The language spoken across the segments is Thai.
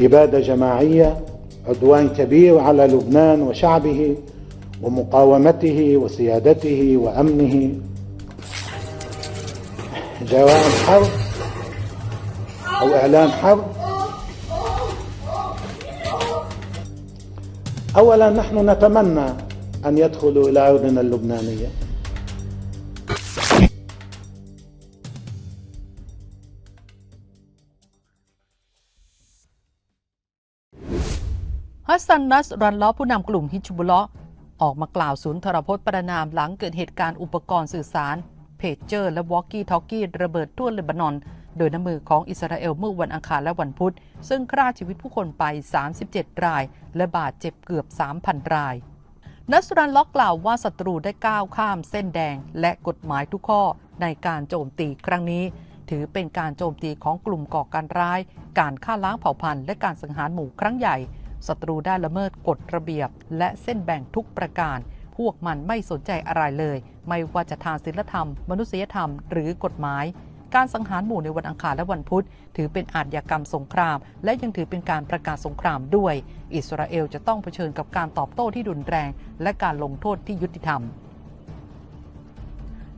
إبادة جماعية عدوان كبير على لبنان وشعبه ومقاومته وسيادته وأمنه. جرائم حرب أو إعلان حرب أولا نحن نتمنى أن يدخلوا إلى أرضنا اللبنانية. ฮัสซันนัสรันล้อผู้นำกลุ่มฮิจบุลาะออกมากล่าวศูนย์ทรพจน์ประนามหลังเกิดเหตุการณ์อุปกรณ์สื่อสาร เพจเจอร์และวอกกี้ทอกกี้ระเบิดทั่วเลบานอน โดยน้ำมือของอิสราเอลเมื่อวันอังคารและวันพุธ ซึ่งฆ่าชีวิตผู้คนไป 37 ราย และบาดเจ็บเกือบ 3,000 ราย นัสรันล็อกกล่าวว่าศัตรูได้ก้าวข้ามเส้นแดง และกฎหมายทุกข้อในการโจมตีครั้งนี้ ถือเป็นการโจมตีของกลุ่มก่อการร้าย การฆ่าล้างเผ่าพันธุ์และการสังหารหมู่ครั้งใหญ่ ศัตรูได้ละเมิดกฎระเบียบ และเส้นแบ่งทุกประการ พวกมันไม่สนใจอะไรเลย ไม่ว่าจะทางศีลธรรม มนุษยธรรม หรือกฎหมาย การสังหารหมู่ในวันอังคารและวันพุธ ถือเป็นอาชญากรรมสงคราม และยังถือเป็นการประกาศสงครามด้วย อิสราเอลจะต้องเผชิญกับการตอบโต้ที่รุนแรง และการลงโทษที่ยุติธรรม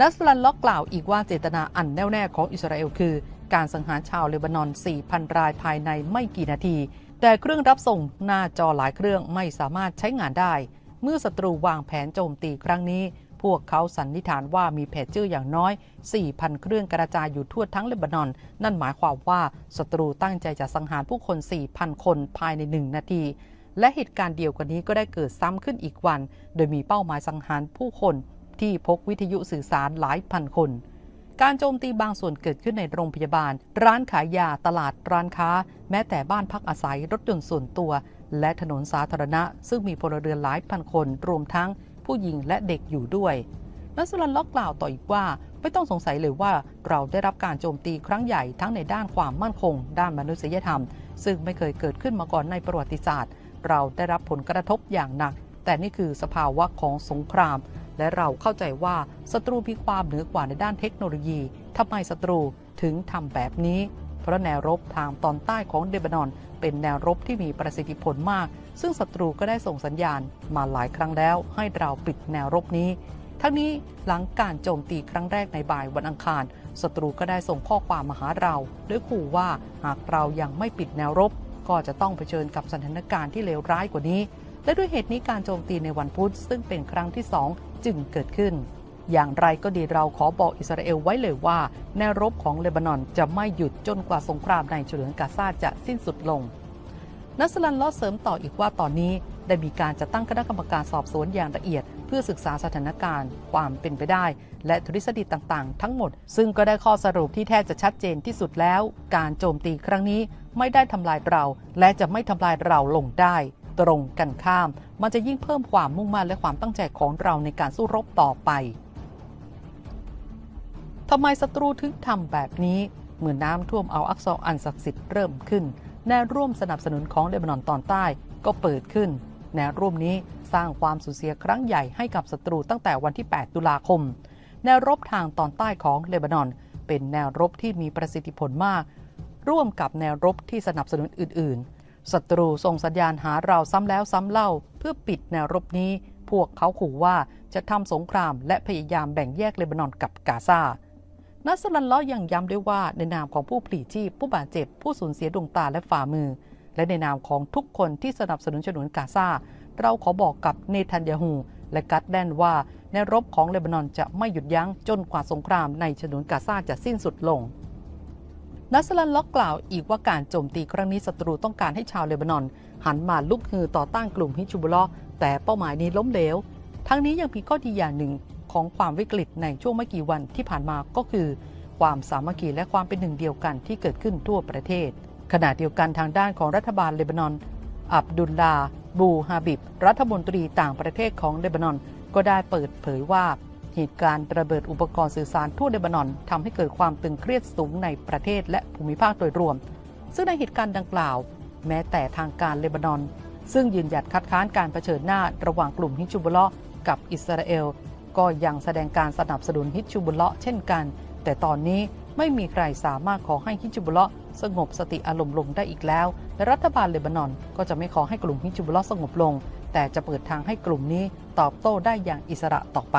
นัสลันล็อกกล่าวอีกว่าเจตนาอันแน่วแน่ของอิสราเอลคือ การสังหารชาวเลบานอน 4,000 รายภายในไม่กี่นาที แต่เครื่องรับส่งหน้าจอหลายเครื่องไม่สามารถใช้งานได้ เมื่อศัตรูวางแผนโจมตีครั้งนี้ พวกเขาสันนิษฐานว่ามีเพจเจอร์อย่างน้อย 4,000 เครื่องกระจายอยู่ทั่วทั้งเลบานอน นั่นหมายความว่าศัตรูตั้งใจจะสังหารผู้คน 4,000 คนภายใน 1 นาทีและเหตุการณ์เดียวกันนี้ก็ได้เกิดซ้ำขึ้นอีกวัน โดยมีเป้าหมายสังหารผู้คนที่พกวิทยุสื่อสารหลายพันคน การโจมตีบางส่วนเกิดขึ้นในโรงพยาบาล ร้านขายยา ตลาด ร้านค้า แม้แต่บ้านพักอาศัย รถยนต์ส่วนตัว และถนนสาธารณะ ซึ่งมีพลเรือนหลายพันคน รวมทั้งผู้หญิงและเด็กอยู่ด้วยนัสลันล็อกกล่าวต่ออีกว่า ไม่ต้องสงสัยเลยว่าเราได้รับการโจมตีครั้งใหญ่ทั้งในด้านความมั่นคง ด้านมนุษยธรรม ซึ่งไม่เคยเกิดขึ้นมาก่อนในประวัติศาสตร์ เราได้รับผลกระทบอย่างหนัก แต่นี่คือสภาวะของสงคราม และเราเข้าใจว่าศัตรูมีความเหนือกว่าในด้านเทคโนโลยีทำไมศัตรูถึงทำแบบนี้ เพราะแนวรบทางตอนใต้ของเลบานอน เป็นแนวรบที่มีประสิทธิผลมาก ซึ่งศัตรูก็ได้ส่งสัญญาณมาหลายครั้งแล้ว ให้เราปิดแนวรบนี้ ทั้งนี้หลังการโจมตีครั้งแรกในบ่ายวันอังคารศัตรูก็ได้ส่งข้อความมาหาเราด้วยขู่ว่าหากเรายังไม่ปิดแนวรบ ก็จะต้องเผชิญกับสถานการณ์ที่เลวร้ายกว่านี้ และด้วยเหตุนี้การโจมตีในวันพุธซึ่งเป็นครั้งที่สองจึงเกิดขึ้น อย่างไรก็ดีเราขอบอกอิสราเอลไว้เลยว่า แนวรบของเลบานอนจะไม่หยุดจนกว่าสงครามในฉนวนกาซาจะสิ้นสุดลง นัสลันล้อเสริมต่ออีกว่าตอนนี้ได้มีการจัดตั้งคณะกรรมการสอบสวนอย่างละเอียด เพื่อศึกษาสถานการณ์ ความเป็นไปได้ และทฤษฎีต่างๆ ทั้งหมด ซึ่งก็ได้ข้อสรุปที่แทบจะชัดเจนที่สุดแล้ว การโจมตีครั้งนี้ไม่ได้ทำลายเรา และจะไม่ทำลายเราลงได้ ตรงกันข้าม มันจะยิ่งเพิ่มความมุ่งมั่นและความตั้งใจของเราในการสู้รบต่อไปทำไมศัตรูถึงทำแบบนี้ เมื่อน้ำท่วมเอาอักษรอันศักดิ์สิทธิ์เริ่มขึ้น แนวร่วมสนับสนุนของเลบานอนตอนใต้ก็เปิดขึ้น แนวร่วมนี้สร้างความสูญเสียครั้งใหญ่ให้กับศัตรูตั้งแต่วันที่ 8 ตุลาคม แนวรบทางตอนใต้ของเลบานอน เป็นแนวรบที่มีประสิทธิผลมาก ร่วมกับแนวรบที่สนับสนุนอื่น ศัตรูส่งสัญญาณหาเราซ้ำแล้วซ้ำเล่า เพื่อปิดแนวรบนี้ พวกเขาขู่ว่าจะทำสงครามและพยายามแบ่งแยกเลบานอนกับกาซานัสลันล้อยังย้ำด้วยว่าในนามของผู้ปลีชีพ ผู้บาดเจ็บ ผู้สูญเสียดวงตาและฝ่ามือ และในนามของทุกคนที่สนับสนุนฉนวนกาซาเราขอบอกกับเนทันยาฮูและกัดแดนว่าแนวรบของเลบานอนจะไม่หยุดยั้งจนกว่าสงครามในฉนวนกาซาจะสิ้นสุดลง นัสลันล็อกกล่าวอีกว่าการโจมตีครั้งนี้ศัตรูต้องการให้ชาวเลบานอน หันมาลุกฮือต่อต้านกลุ่มฮิจบุลลอแต่เป้าหมายนี้ล้มเหลว ทั้งนี้ยังมีข้อดีอย่างหนึ่งของความวิกฤตในช่วงไม่กี่วันที่ผ่านมาก็คือ ความสามัคคีและความเป็นหนึ่งเดียวกันที่เกิดขึ้นทั่วประเทศ ขณะเดียวกันทางด้านของรัฐบาลเลบานอน อับดุลลาบูฮาบิบ รัฐมนตรีต่างประเทศของเลบานอน ก็ได้เปิดเผยว่า เหตุการณ์ระเบิดอุปกรณ์สื่อสารทั่วเลบานอนทำให้เกิดความตึงเครียดสูงในประเทศและภูมิภาคโดยรวม ซึ่งในเหตุการณ์ดังกล่าว แม้แต่ทางการเลบานอน ซึ่งยืนหยัดคัดค้านการเผชิญหน้าระหว่างกลุ่มฮิจูบุลเลาะกับอิสราเอล ก็ยังแสดงการสนับสนุนฮิจูบุลเลาะเช่นกัน แต่ตอนนี้ไม่มีใครสามารถขอให้ฮิจูบุลเลาะสงบสติอารมณ์ลงได้อีกแล้วและรัฐบาลเลบานอน ก็จะไม่ขอให้กลุ่มฮิจูบุลเลาะสงบลง แต่จะเปิดทางให้กลุ่มนี้ตอบโต้ได้อย่างอิสระต่อไป